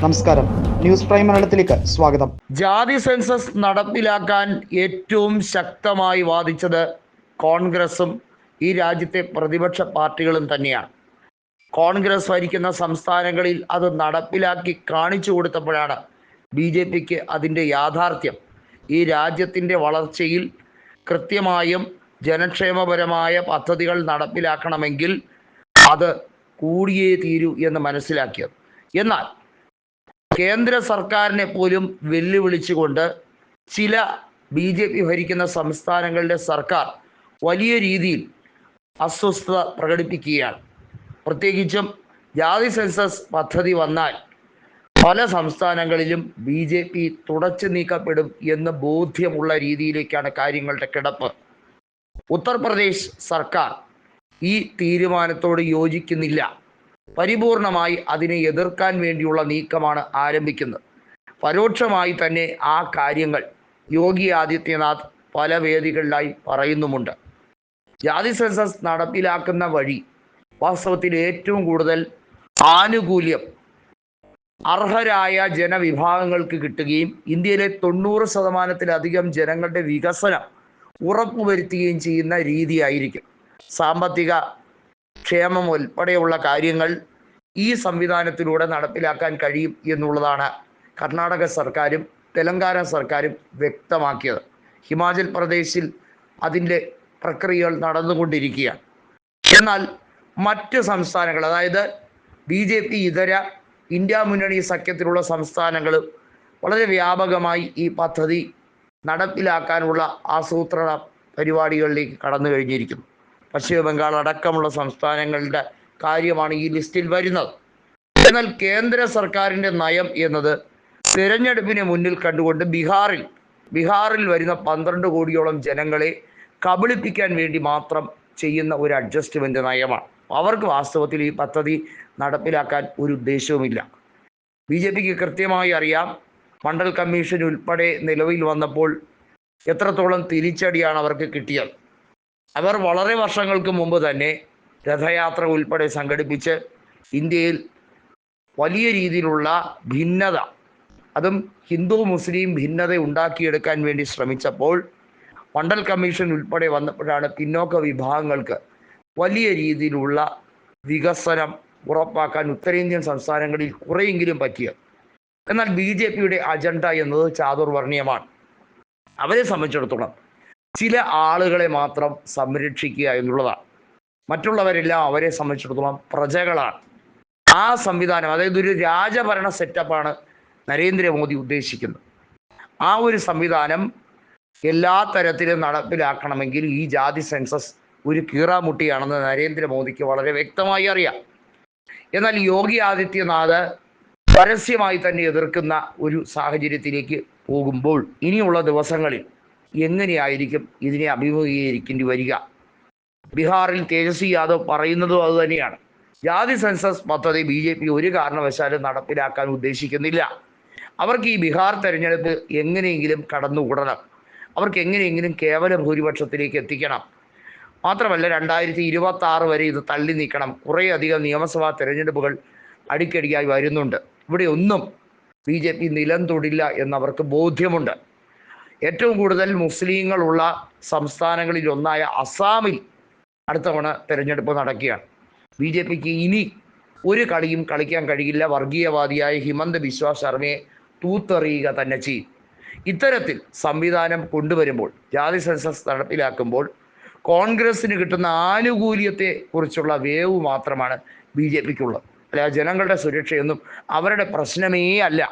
നമസ്കാരം. News prime മലയാളത്തിലേക്ക് സ്വാഗതം. ജാതി സെൻസസ് നടപ്പിലാക്കാൻ ഏറ്റവും ശക്തമായി വാദിച്ചത് കോൺഗ്രസും ഈ രാജ്യത്തെ പ്രതിപക്ഷ പാർട്ടികളും തന്നെയാണ്. കോൺഗ്രസ് ഭരിക്കുന്ന സംസ്ഥാനങ്ങളിൽ അത് നടപ്പിലാക്കി കാണിച്ചു കൊടുത്തപ്പോഴാണ് ബി ജെ പിക്ക് അതിന്റെ യാഥാർത്ഥ്യം. ഈ രാജ്യത്തിന്റെ വളർച്ചയിൽ കൃത്യമായും ജനക്ഷേമപരമായ പദ്ധതികൾ നടപ്പിലാക്കണമെങ്കിൽ അത് കൂടിയേ തീരൂ എന്ന് മനസ്സിലാക്കിയത്. എന്നാൽ കേന്ദ്ര സർക്കാരിനെ പോലും വെല്ലുവിളിച്ചുകൊണ്ട് ചില ബി ജെ പി ഭരിക്കുന്ന സംസ്ഥാനങ്ങളുടെ സർക്കാർ വലിയ രീതിയിൽ അസ്വസ്ഥത പ്രകടിപ്പിക്കുകയാണ്. പ്രത്യേകിച്ചും ജാതി സെൻസസ് പദ്ധതി വന്നാൽ പല സംസ്ഥാനങ്ങളിലും ബി ജെ പി തുടച്ചു നീക്കപ്പെടും എന്ന് ബോധ്യമുള്ള രീതിയിലേക്കാണ് കാര്യങ്ങളുടെ കിടപ്പ്. ഉത്തർപ്രദേശ് സർക്കാർ ഈ തീരുമാനത്തോട് യോജിക്കുന്നില്ല. പരിപൂർണമായി അതിനെ എതിർക്കാൻ വേണ്ടിയുള്ള നീക്കമാണ് ആരംഭിക്കുന്നത്. പരോക്ഷമായി തന്നെ ആ കാര്യങ്ങൾ യോഗി ആദിത്യനാഥ് പല വേദികളിലായി പറയുന്നുമുണ്ട്. ജാതി സെൻസസ് നടപ്പിലാക്കുന്ന വഴി വാസ്തവത്തിൽ ഏറ്റവും കൂടുതൽ ആനുകൂല്യം അർഹരായ ജനവിഭാഗങ്ങൾക്ക് കിട്ടുകയും ഇന്ത്യയിലെ തൊണ്ണൂറ് ശതമാനത്തിലധികം ജനങ്ങളുടെ വികസനം ഉറപ്പുവരുത്തുകയും ചെയ്യുന്ന രീതിയായിരിക്കും. സാമ്പത്തിക ക്ഷേമം ഉൾപ്പെടെയുള്ള കാര്യങ്ങൾ ഈ സംവിധാനത്തിലൂടെ നടപ്പിലാക്കാൻ കഴിയും എന്നുള്ളതാണ് കർണാടക സർക്കാരും തെലങ്കാന സർക്കാരും വ്യക്തമാക്കിയത്. ഹിമാചൽ പ്രദേശിൽ അതിന്റെ പ്രക്രിയകൾ നടന്നുകൊണ്ടിരിക്കുകയാണ്. എന്നാൽ മറ്റ് സംസ്ഥാനങ്ങൾ അതായത് ബി ജെ പി ഇതര ഇന്ത്യ മുന്നണി സഖ്യത്തിലുള്ള സംസ്ഥാനങ്ങൾ വളരെ വ്യാപകമായി ഈ പദ്ധതി നടപ്പിലാക്കാനുള്ള ആസൂത്രണ പരിപാടികളിലേക്ക് കടന്നു കഴിഞ്ഞിരിക്കുന്നു. പശ്ചിമ ബംഗാൾ അടക്കമുള്ള സംസ്ഥാനങ്ങളുടെ കാര്യമാണ് ഈ ലിസ്റ്റിൽ വരുന്നത്. എന്നാൽ കേന്ദ്ര സർക്കാരിന്റെ നയം എന്നത് തിരഞ്ഞെടുപ്പിനെ മുന്നിൽ കണ്ടുകൊണ്ട് ബീഹാറിൽ ബീഹാറിൽ വരുന്ന പന്ത്രണ്ട് കോടിയോളം ജനങ്ങളെ കബളിപ്പിക്കാൻ വേണ്ടി മാത്രം ചെയ്യുന്ന ഒരു അഡ്ജസ്റ്റ്മെന്റ് നയമാണ്. അവർക്ക് വാസ്തവത്തിൽ ഈ പദ്ധതി നടപ്പിലാക്കാൻ ഒരു ഉദ്ദേശവുമില്ല. ബി ജെ പിക്ക് കൃത്യമായി അറിയാം മണ്ഡൽ കമ്മീഷൻ ഉൾപ്പെടെ നിലവിൽ വന്നപ്പോൾ എത്രത്തോളം തിരിച്ചടിയാണ് അവർക്ക് കിട്ടിയത്. അവർ വളരെ വർഷങ്ങൾക്ക് മുമ്പ് തന്നെ രഥയാത്ര ഉൾപ്പെടെ സംഘടിപ്പിച്ച് ഇന്ത്യയിൽ വലിയ രീതിയിലുള്ള ഭിന്നത അതും ഹിന്ദു മുസ്ലിം ഭിന്നത ഉണ്ടാക്കിയെടുക്കാൻ വേണ്ടി ശ്രമിച്ചപ്പോൾ മണ്ഡൽ കമ്മീഷൻ ഉൾപ്പെടെ വന്നപ്പോഴാണ് പിന്നോക്ക വിഭാഗങ്ങൾക്ക് വലിയ രീതിയിലുള്ള വികസനം ഉറപ്പാക്കാൻ ഉത്തരേന്ത്യൻ സംസ്ഥാനങ്ങളിൽ കുറെയെങ്കിലും പറ്റിയത്. എന്നാൽ ബി ജെ പിയുടെ അജണ്ട എന്നത് ചാതുർവർണീയമാണ് അവരെ സംബന്ധിച്ചിടത്തോളം ചില ആളുകളെ മാത്രം സംരക്ഷിക്കുക എന്നുള്ളതാണ്. മറ്റുള്ളവരെല്ലാം അവരെ സംബന്ധിച്ചിടത്തോളം പ്രജകളാണ്. ആ സംവിധാനം അതായത് ഒരു രാജഭരണ സെറ്റപ്പാണ് നരേന്ദ്രമോദി ഉദ്ദേശിക്കുന്നത്. ആ ഒരു സംവിധാനം എല്ലാ തരത്തിലും നടപ്പിലാക്കണമെങ്കിൽ ഈ ജാതി സെൻസസ് ഒരു കീറാമുട്ടിയാണെന്ന് നരേന്ദ്രമോദിക്ക് വളരെ വ്യക്തമായി അറിയാം. എന്നാൽ യോഗി ആദിത്യനാഥ് പരസ്യമായി തന്നെ എതിർക്കുന്ന ഒരു സാഹചര്യത്തിലേക്ക് പോകുമ്പോൾ ഇനിയുള്ള ദിവസങ്ങളിൽ എങ്ങനെയായിരിക്കും ഇതിനെ അഭിമുഖീകരിക്കേണ്ടി വരിക? ബീഹാറിൽ തേജസ്വി യാദവ് പറയുന്നതും അതുതന്നെയാണ് ജാതി സെൻസസ് പദ്ധതി ബി ജെ പി ഒരു കാരണവശാലും നടപ്പിലാക്കാൻ ഉദ്ദേശിക്കുന്നില്ല. അവർക്ക് ഈ ബീഹാർ തെരഞ്ഞെടുപ്പ് എങ്ങനെയെങ്കിലും കടന്നുകൂടണം. അവർക്ക് എങ്ങനെയെങ്കിലും കേവല ഭൂരിപക്ഷത്തിലേക്ക് എത്തിക്കണം. മാത്രമല്ല രണ്ടായിരത്തി ഇരുപത്തി ആറ് വരെ ഇത് തള്ളി നീക്കണം. കുറേയധികം നിയമസഭാ തെരഞ്ഞെടുപ്പുകൾ അടിക്കടിയായി വരുന്നുണ്ട്. ഇവിടെ ഒന്നും ബി ജെ പി നിലം തൊടില്ല എന്നവർക്ക് ബോധ്യമുണ്ട്. ഏറ്റവും കൂടുതൽ മുസ്ലിങ്ങളുള്ള സംസ്ഥാനങ്ങളിൽ ഒന്നായ അസാമിൽ അടുത്ത തവണ തെരഞ്ഞെടുപ്പ് നടക്കുകയാണ്. ബി ജെ പിക്ക് ഇനി ഒരു കളിയും കളിക്കാൻ കഴിയില്ല. വർഗീയവാദിയായ ഹിമന്ത് ബിശ്വ ശർമ്മയെ തൂത്തെറിയുക തന്നെ ചെയ്യും. ഇത്തരത്തിൽ സംവിധാനം കൊണ്ടുവരുമ്പോൾ ജാതി സെൻസസ് നടപ്പിലാക്കുമ്പോൾ കോൺഗ്രസ്സിന് കിട്ടുന്ന ആനുകൂല്യത്തെ കുറിച്ചുള്ള വേവ് മാത്രമാണ് ബി ജെ പിക്കുള്ളത്. അല്ല ജനങ്ങളുടെ സുരക്ഷയൊന്നും അവരുടെ പ്രശ്നമേ അല്ല.